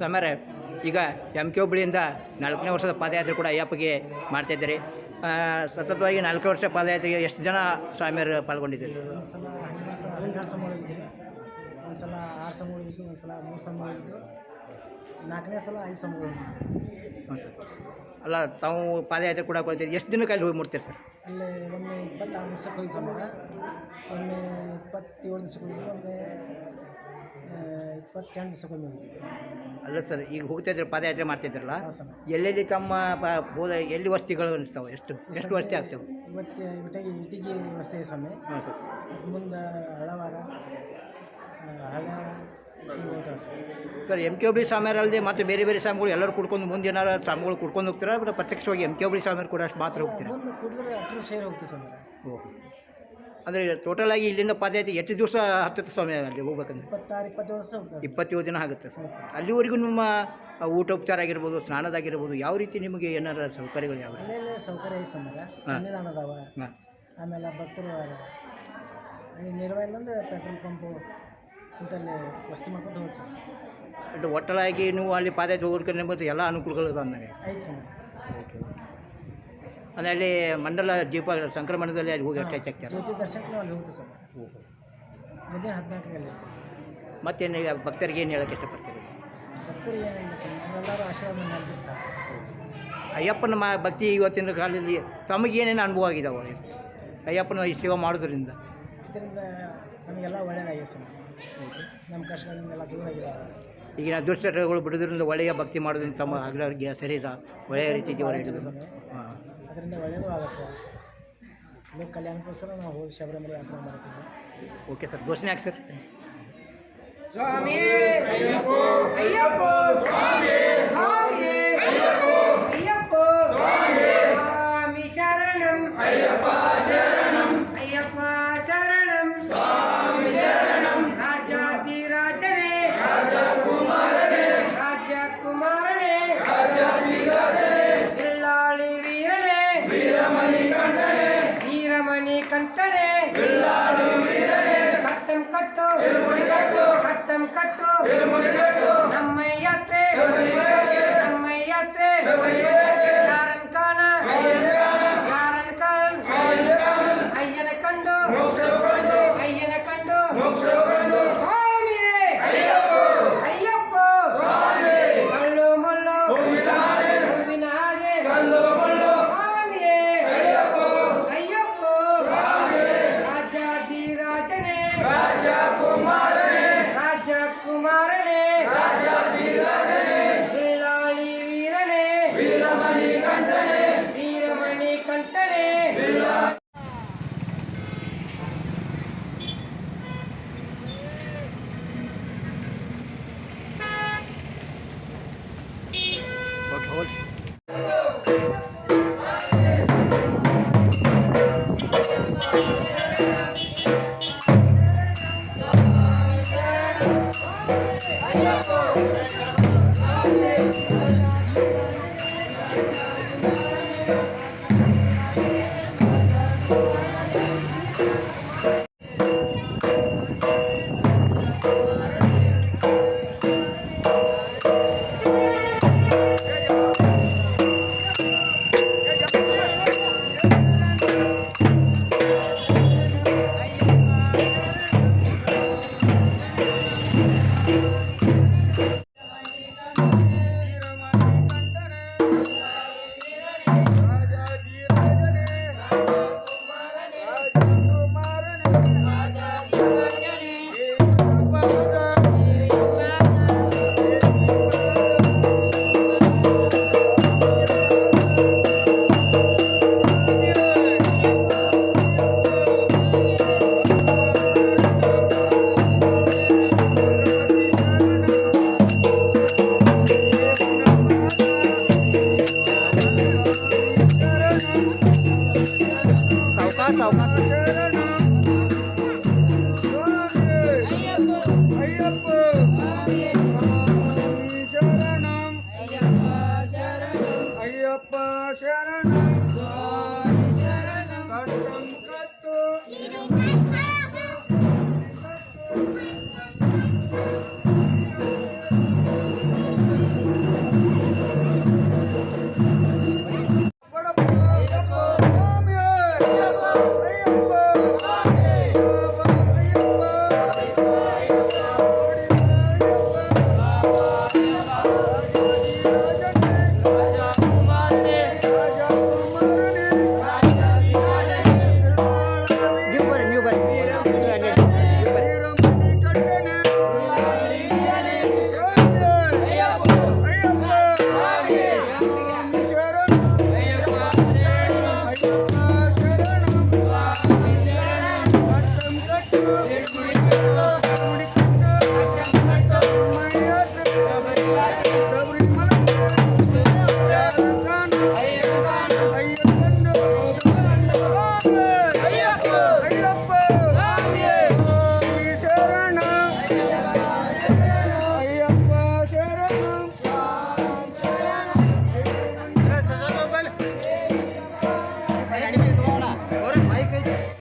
ಸಮರೆ ಈಗ M K ಹುಬ್ಳಿಯಿಂದ ನಾಲ್ಕನೇ ವರ್ಷದ ಪಾದಯಾತ್ರೆ ಕೂಡ ಅಯ್ಯಪ್ಪಗೆ ಮಾಡ್ತಾಯಿದ್ದಾರೆ ಸತತವಾಗಿ ನಾಲ್ಕು ವರ್ಷ ಪಾದಯಾತ್ರೆಗೆ ಎಷ್ಟು ಜನ ಸ್ವಾಮಿಯರು ಪಾಲ್ಗೊಂಡಿದ್ದೀರಿ? ಒಂದ್ಸಲ ಆರು ಸಮ ಹೋಗಿದ್ದು ಸಲ ಮೂರು ಸಮ ನಾಲ್ಕನೇ ಸಲ ಐದು ಸಮ ಅಲ್ಲ, ತಾವು ಪಾದಯಾತ್ರೆ ಕೂಡ ಕೊಡ್ತೀವಿ ಎಷ್ಟು ದಿನಕ್ಕೆ ಅಲ್ಲಿ ಹೋಗಿ ಮುಡ್ತೀರಿ ಸರ್? ಅಲ್ಲಿ ಒಮ್ಮೆ ಇಪ್ಪತ್ತಾರು ದಿವಸಕ್ಕೆ ಹೋಗಿ ಸಮ ಒಮ್ಮೆ ಇಪ್ಪತ್ತೇಳು ದಿವಸಕ್ಕೆ ಹೋಗಿದ್ದು ಒಮ್ಮೆ ಇಪ್ಪತ್ತೆಂಟು ಅಲ್ಲ ಸರ್ ಈಗ ಹೋಗ್ತಾಯಿದ್ರೆ ಪಾದಯಾತ್ರೆ ಮಾಡ್ತಿದ್ರಲ್ಲ ಹಾಂ ಎಲ್ಲೆಲ್ಲಿ ತಮ್ಮ ಹೋದ ಎಲ್ಲಿ ವಸ್ತಿಗಳು ಅನಿಸ್ತಾವೆ? ಎಷ್ಟು ಎಷ್ಟು ವರ್ಷ ಆಗ್ತವೆ? ಇವತ್ತು ಇವತ್ತಿಗೆ ಇಟಿಗೆ ವಸ್ತಿ ಸ್ವಾಮಿ. ಹ್ಞೂ ಸರ್. ಮುಂದೆ ಹಳವಾರ ಸರ್ ಎಂ ಕೆ ಒಬ್ಳಿ ಸ್ವಾಮಿಯರಲ್ಲದೆ ಮತ್ತು ಬೇರೆ ಬೇರೆ ಸ್ವಾಮಿಗಳು ಎಲ್ಲರೂ ಕುಡ್ಕೊಂಡು ಮುಂದೆ ಏನಾರು ಸ್ವಾಮಿಗಳು ಕುಡ್ಕೊಂಡು ಹೋಗ್ತಾರೆ? ಬಟ್ ಪ್ರತ್ಯಕ್ಷವಾಗಿ ಎಂ ಕೆ ಒಬ್ಳಿ ಸ್ವಾಮಿಯರು ಕೂಡ ಅಷ್ಟು ಮಾತ್ರ ಹೋಗ್ತೀರಾ? ಸೇರಿ ಹೋಗ್ತೀವಿ ಸ್ವಾಮಿ. ಓಹ್. ಅಂದರೆ ಟೋಟಲ್ ಆಗಿ ಇಲ್ಲಿಂದ ಪಾದಯಾತ್ರೆ ಎಷ್ಟು ದಿವಸ ಹತ್ತುತ್ತೆ ಸ್ವಾಮಿ ಅಲ್ಲಿ ಹೋಗ್ಬೇಕಂದ್ರೆ? ಇಪ್ಪತ್ತೇಳು ದಿನ ಆಗುತ್ತೆ ಸರ್. ಅಲ್ಲಿವರೆಗೂ ನಿಮ್ಮ ಊಟೋಪಚಾರ ಆಗಿರ್ಬೋದು ಸ್ನಾನದಾಗಿರ್ಬೋದು ಯಾವ ರೀತಿ ನಿಮಗೆ ಏನಾರ ಸೌಕರ್ಯಗಳು ಯಾವ ಸೌಕರ್ಯ ಹಾಂ. ಆಮೇಲೆ ಭಕ್ತರು ಅದಾವ ಅಲ್ಲಿ ನಿರ್ವಹಣೆ ಅಂದ್ರೆ ಪೆಟ್ರೋಲ್ ಪಂಪು ವಸ್ತು ಮಾಡ್ಕೊಂಡು ನೀವು ಅಲ್ಲಿ ಪಾದಯಾತ್ರೆ ನಿಮ್ಮದು ಎಲ್ಲ ಅನುಕೂಲಗಳು ಅದಾವ ನನಗೆ ಸರ್ ಓಕೆ ಓಕೆ ಅಂದರೆ ಅಲ್ಲಿ ಮಂಡಲ ದೀಪ ಸಂಕ್ರಮಣದಲ್ಲಿ ಅಲ್ಲಿ ಹೋಗಿ ಅಟ್ಯಾಚ್ ಆಗ್ತಾರೆ. ಜ್ಯೋತಿ ಅಲ್ಲಿ ಸರ್. ಹದಿನಾಲ್ಕರಲ್ಲಿ. ಮತ್ತೇನು ಈಗ ಭಕ್ತರಿಗೆ ಏನು ಹೇಳೋಕ್ಕೆ ಇಷ್ಟಪಡ್ತೀರಿ? ಭಕ್ತರಿಗೆ ಏನಿಲ್ಲ ಸರ್ ನಾವೆಲ್ಲರೂ ಆಶೀರ್ವಾದ ಮಾಡ್ತೀವಿ ಸರ್. ಅಯ್ಯಪ್ಪನ ಮಾ ಭಕ್ತಿ ಇವತ್ತಿನ ಕಾಲದಲ್ಲಿ ತಮಗೇನೇನು ಅನುಭವ ಆಗಿದಾವೆ? ಅಯ್ಯಪ್ಪನ ಈ ಸೇವೆ ಮಾಡೋದ್ರಿಂದ. ಇದರಿಂದ ನಮಗೆಲ್ಲ ಒಳ್ಳೆಯದಾಗಿದೆ ಸರ್. ನಮ್ಮ ಕಷ್ಟಗಳಿಂದೆಲ್ಲ ದೂರ ಆಗಿದ್ದಾವೆ ಈಗಿನ ದುಷ್ಟಗಳು ಬಿಡೋದ್ರಿಂದ ಒಳ್ಳೆಯ ಭಕ್ತಿ ಮಾಡೋದ್ರಿಂದ ತಮ್ಮ ಆಗ್ರಹ ಸರಿ ಒಳ್ಳೆಯ ರೀತಿ ಹಿಡಿದು ಹಾಂ. ಅದರಿಂದ ಒಳ್ಳೆಯದು ಆಗುತ್ತೆ. ಲೋಕ ಕಲ್ಯಾಣಕ್ಕೋಸ್ಕರ ನಾವು ಹೋಗಿ ಶಬರಿಮಲೆ ಯಾತ್ರೆ ಮಾಡ್ತೀವಿ. ಓಕೆ ಸರ್ ಘೋಷಣೆ ಹಾಕಿ ಸರ್. ಸ್ವಾಮಿ ಅಯ್ಯಪ್ಪ ಕಟ್ಟಂ ಕಟ್ಟು ನಮ್ಮ ಓಕೆ शरणं शरणं कटं कटु